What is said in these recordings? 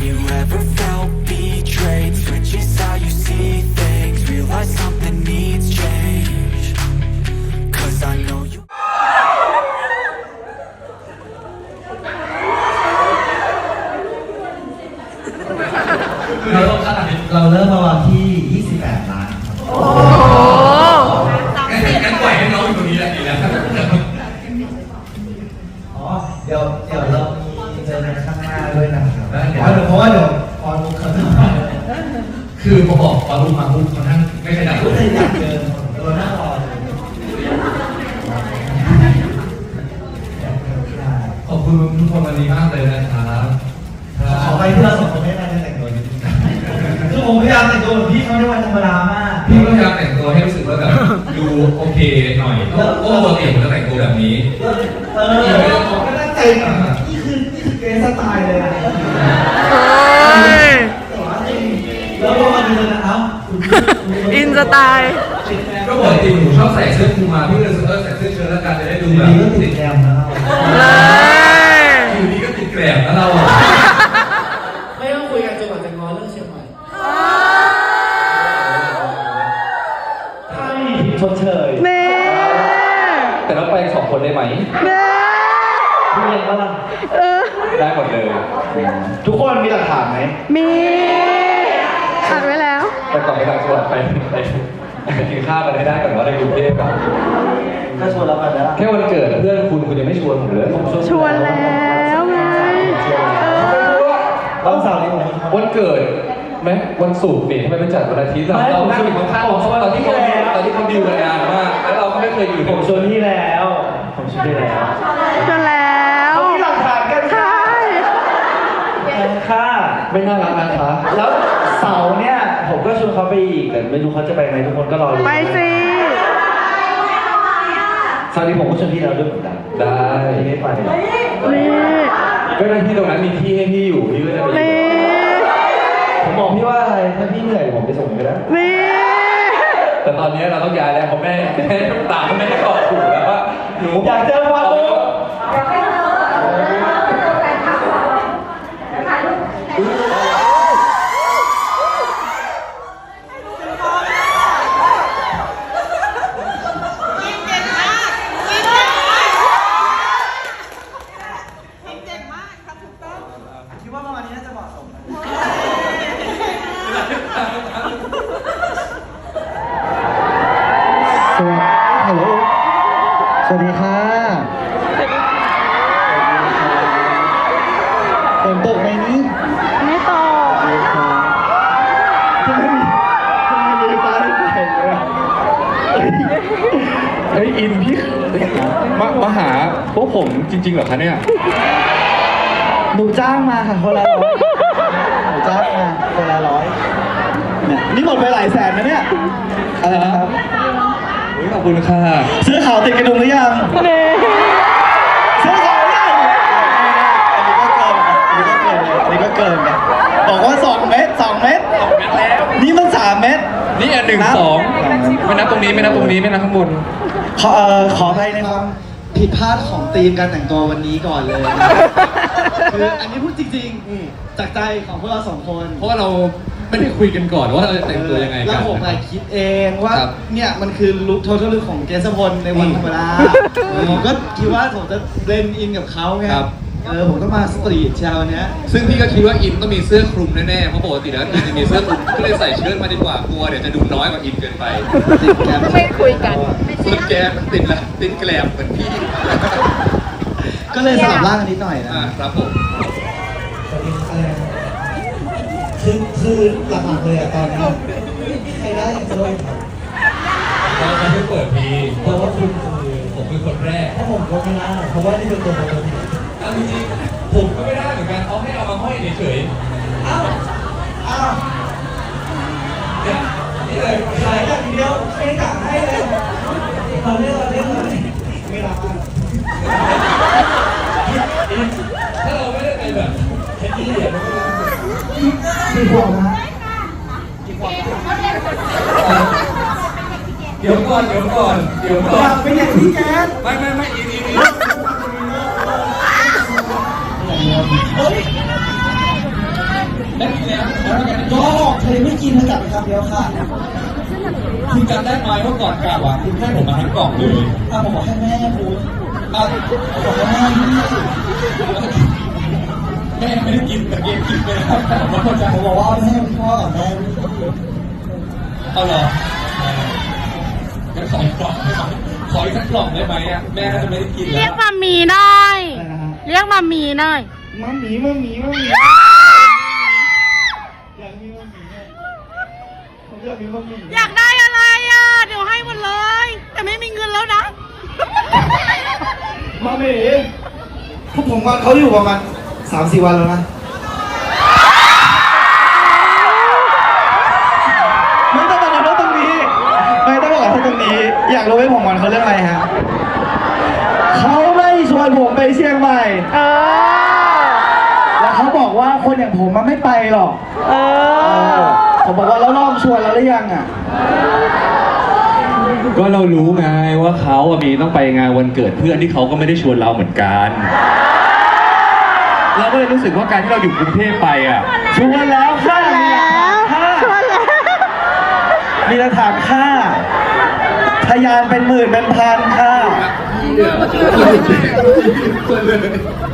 Have you ever felt betrayed? Switches how you see things Realize something needs change Cause I know you เราเราเริ่มมาวันที่ คือพอบอกปารุมาปุ๊บเขานั่งไม่ขยับก็เลยอยากเจอตัวหน้ารอเลยขอบคุณทุกคนวันนี้มากเลยนะครับขอไปที่เราสองคนไม่ได้แต่งตัวนิดนึงคือผมพยายามแต่งตัวแบบพี่เขาในวันธรรมดามาก พี่ก็พยายามแต่งตัวให้รู้สึกว่าแบบดูโอเคหน่อยเพราะปกติผมจะแต่งตัวแบบนี้ เออผมก็ตั้งใจนี่คือนี่คือเกสสไตล์เลยอะ อินสไตล์ติดแกรมก็ปกติหนูชอบใส่เสื้อคลุมมาพี่ก็เลยรู้สึกเออใส่เสื้อเชิ้ตแล้วกันจะได้ดูดูแบบดีก็ติดแกรมนะครับเลยอยู่ดีก็ติดแกรบแล้วเราอะไม่ต้องคุยกันจนกว่าจะง้อเรื่องเชียงใหม่ถ้าไม่มีผิดชดเชยเน่แต่เราไปสองคนได้ไหมเน่พี่เรียนปะล่ะเออได้หมดเลย ทุกคนมีหลักฐานไหมมีอัดไว้ แล้วแต่ก่อนไปต่างจังหวัดไปไปกินข้าวกันให้ได้ก่อนว่าในกรุงเทพก่อนก็ชวนเราไปแล้วแค่วันเกิดเพื่อนคุณคุณยังไม่ชวนผมเลยชวนแล้วไงเออวันเสาร์นี้ผมวันเกิดไหมวันศุกร์นี่ทำไมเป็นจัดวันอาทิตย์ล่ะเรานั่งอยู่ข้างๆเขาตอนที่เขาตอนที่เขาดิวกันนานมากแล้วเราก็ไม่เคยอยู่ผมชวนพี่แล้วผมชวนพี่แล้วชวนแล้วเขามีหลักฐานกันใช่ค่ะไม่น่ารักนะคะแล้วเสาร์เนี่ย ผมก็ชวนเขาไปอีกแต่ไม่รู้เขาจะไปไหมทุกคนก็รอดูไปสิเสาร์นี้ผมก็ชวนพี่แล้วด้วยเหมือนกันได้ พี่ไม่ไปนี่ก็ได้ที่ตรงนั้นมีที่ให้พี่อยู่พี่ก็จะไปอยู่นี่ผมบอกพี่ว่าอะไรถ้าพี่เหนื่อยผมไปส่งก็ได้นี่แต่ตอนนี้เราต้องย้ายแล้วเพราะแม่แม่ตามแม่ก็ถูกแล้วว่าหนูอยากเจอวันลูก คิดว่าประมาณนี้น่าจะเหมาะสมสวัสดีฮัลโหล ส วัสดีค่ะฝนตกไหมนี่ไม่ตอบสวัสดีค่ะทำไมมีทำไมมีฟ้าไม่เห็นเลยอะเฮ้ยอินพี่มามาหาพวกผมจริงๆเหรอคะเนี่ย หนูจ้างมาค่ะคนละร้อยหนูจ้างมาคนละร้อยเนี่ยนี่หมดไปหลายแสนนะเนี่ยอะไรนะครับ ขอบคุณค่ะซื้อข่าวติดกระดุมหรือยังนี่ซื้อข่าวหรือยังอันนี้ก็เกินนะอันนี้ก็เกินเลยอันนี้ก็เกินนะบอกว่าสองเมตรสองเมตร นี่มันสามเมตร นี่อันหนึ่งนับสองไม่นับตรงนี้ไม่นับตรงนี้ไม่นับข้างบน ขอเอ่อขออภัยในความผิดพลาดของธีมการแต่งตัววันนี้ก่อนเลยนะคืออันนี้พูดจริงๆจากใจของพวกเราสองคน เพราะว่าเรา ไม่ได้คุยกันก่อนว่าเราจะแต่งตัวยังไงกัแล้นวผมอะคิดเองว่าครับเนี่ยมันคือลุคโททอลลุคของเกสพลในวันธรรมดาผมก็คิดว่าผมจะเบลนอินกับเขาไงครับ เออผมต้องมาสตรีทเช้าเนี้ย ซึ่งพี่ก็คิดว่าอินต้องมีเสื้อคลุมแน่ๆเพราะปกติแล้วอินจะมีเสื้อคลุมก็เลยใส่เชิ้ตมาดีกว่ากลัวเดี๋ยวจะดูน้อยกว่าอินเกินไปติดแกมไม่คุยกัน ส่วนแกมันติดละติดแกลบเหมือนพี่ก็เลยสลับร่างกันนิดหน่อยนะ อ่าครับผม คือคือหลักๆเลยอะตอนนี้ใครได้ด้วยครับเราจะไม่เปิดพีเพราะว่าคุณคือผมเป็นคนแรกถ้าผมก็ไม่ได้เพราะว่านี่เป็นตัวปกติเอาจริงๆผมก็ไม่ได้เหมือนกันเขาให้เอามาห้อยเฉยอ้าวอ้าวๆเนี่ยนี่เลยขายอย่างเดียวไม่กะให้เลยเราเล่นเราเล่นเลยไม่รับอะ ถ้าเราไม่ได้ไปแบบแค่นี้เนี่ยมันก็ สี่ขวบนะ เดี๋ยว ก่อนเดี๋ยวก่อนเดี๋ยวอก่อยานกเป็นอย่างที่แจ๊ดไม่ไม่ไม่อินอินอินได้กินแล้วแล้วกันก็ออกทะเลไม่กินเธอกลับไปคำเดียวค่ะคุณจำได้ไหมว่าก่อนกลับอะคุณให้ผมมาทั้งกล่องเลย อะผมบอกให้แม่คุณอะบอกให้แม่พี่แม่ไม่ได้กินแต่เกมกินไปแล้วผมเข้าใจผมบอกว่าเอาไปให้พ่อกับแม่เอาเหรองั้น ขออีกกล่องได้ไหมขออีกสักกล่องได้ไหมอะแม่น่าจะไม่ได้กินเรีแล้ยวกมามีหน่อย อะไรนะฮะเรียกมามีหน่อย มัมหมีมัมหมีมัมหมีอยากมีมัมหมีเนี่ยผมอยากมีมัมหมีอยากได้อะไรอะ เดี๋ยวให้หมดเลย แต่ไม่มีเงินแล้วนะ มัมหมีพวกผมว่าเขาอยู่ประมาณสามสี่วันแล้วนะ อนเขาเรื่องอะไรฮะเขาไม่ชวนผมไปเชียงใหม่ เออ แล้วเขาบอกว่าคนอย่างผมมันไม่ไปหรอกเอเอออผมบอกว่าแล้วรอบชวนแล้วหรือยังอะ ก็เรารู้ไงว่าเขาอะมีต้องไปงานวันเกิดเพื่อนที่เขาก็ไม่ได้ชวนเราเหมือนกัน เราก็เลยรู้สึกว่าการที่เราอยู่กรุงเทพไปอะชวนแล้วค่ะ แล้วชวนแล้ว มีหลักฐานค่า พยานเป็นหมื่นเป็นพันค่ะ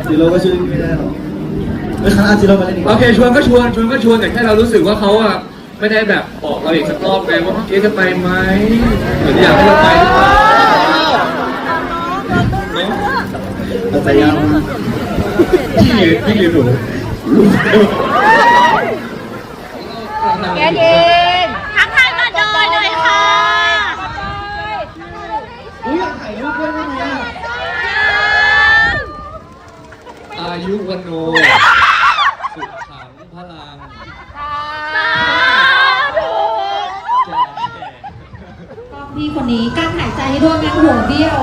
จิโร่ก็ช่วยไม่ได้หรอกไม่ค้างจิโร่มาเล่นอีกโอเคชวนก็ชวนชวนก็ชวนแต่แค่เรารู้สึกว่าเขาอะไม่ได้แบบบอกเราอีกสักรอบไงว่าเจ๊จะไปไหมเหมือนอยากให้เราไปหรือเปล่าเนอะเราจะยังพี่หรือพี่หรือหนู แกเย็นทักทายมาดอยหน่อยค่ะ อุ้ยอยาก ถ่ายรูปด้วยได้ไหมอะอายุวันโนสุขขังพลังแก่แก่พี่คนนี้กั้นหายใจให้ด้วยแมงห่วงเดียว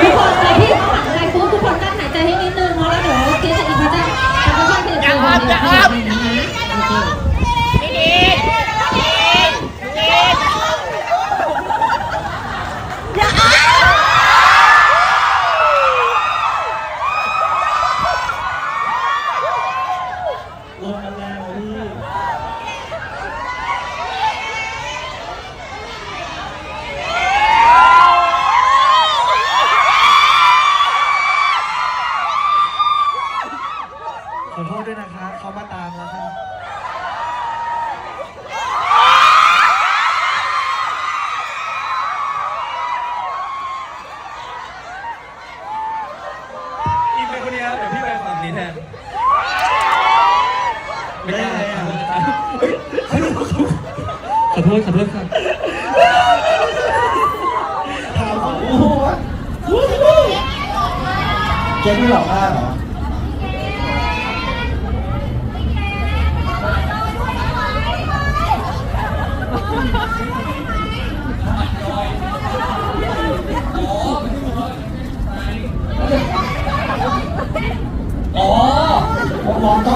ทุกคนเลยพี่เขาหันไปปุ๊บทุกคนกั้นหายใจให้นิดนึงเนาะแล้วเดี๋ยวเกสอีกเขาจะเขาจะช่วยเทเทคนเดียวที่แบบนี้นะโอเค ลงกันแล้วพี่ขอโทษด้วย นะคะเขามาตามแล้วค่ะอีกเป็นคนนี้ครับเดี๋ยวพี่ไปฝั่งนี้แทนไม่ได้อะขอโทษขอโทษครับถามเขาโอ้โหแกไม่หลอกมากเหรออ๋อ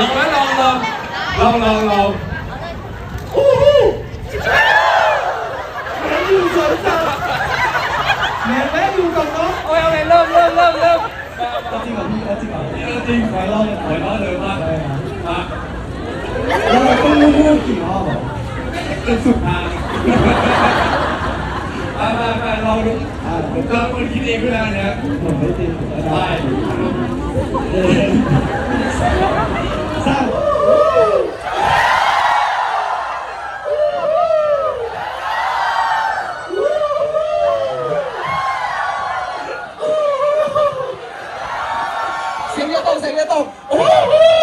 ลองไหมลองลองลองลองลองโอ้โหแม่แม่อยู่กับน้องโอ้ยโอาเคเริ่มเริ่มเริ่มเริ่มจริงเหรอพี่จริงเหรอจริงไปรอบไปรอบเลยว่าอะแล้วเราต้องพูดกี่รอบอะจนสุดทางไปไปไปลองดูอ่าเราคนคิดเองด้วยนะเนี่ยผมไม่จริงไป 三五加油五五加油五五加油五五加油五五加油先别动先别动五五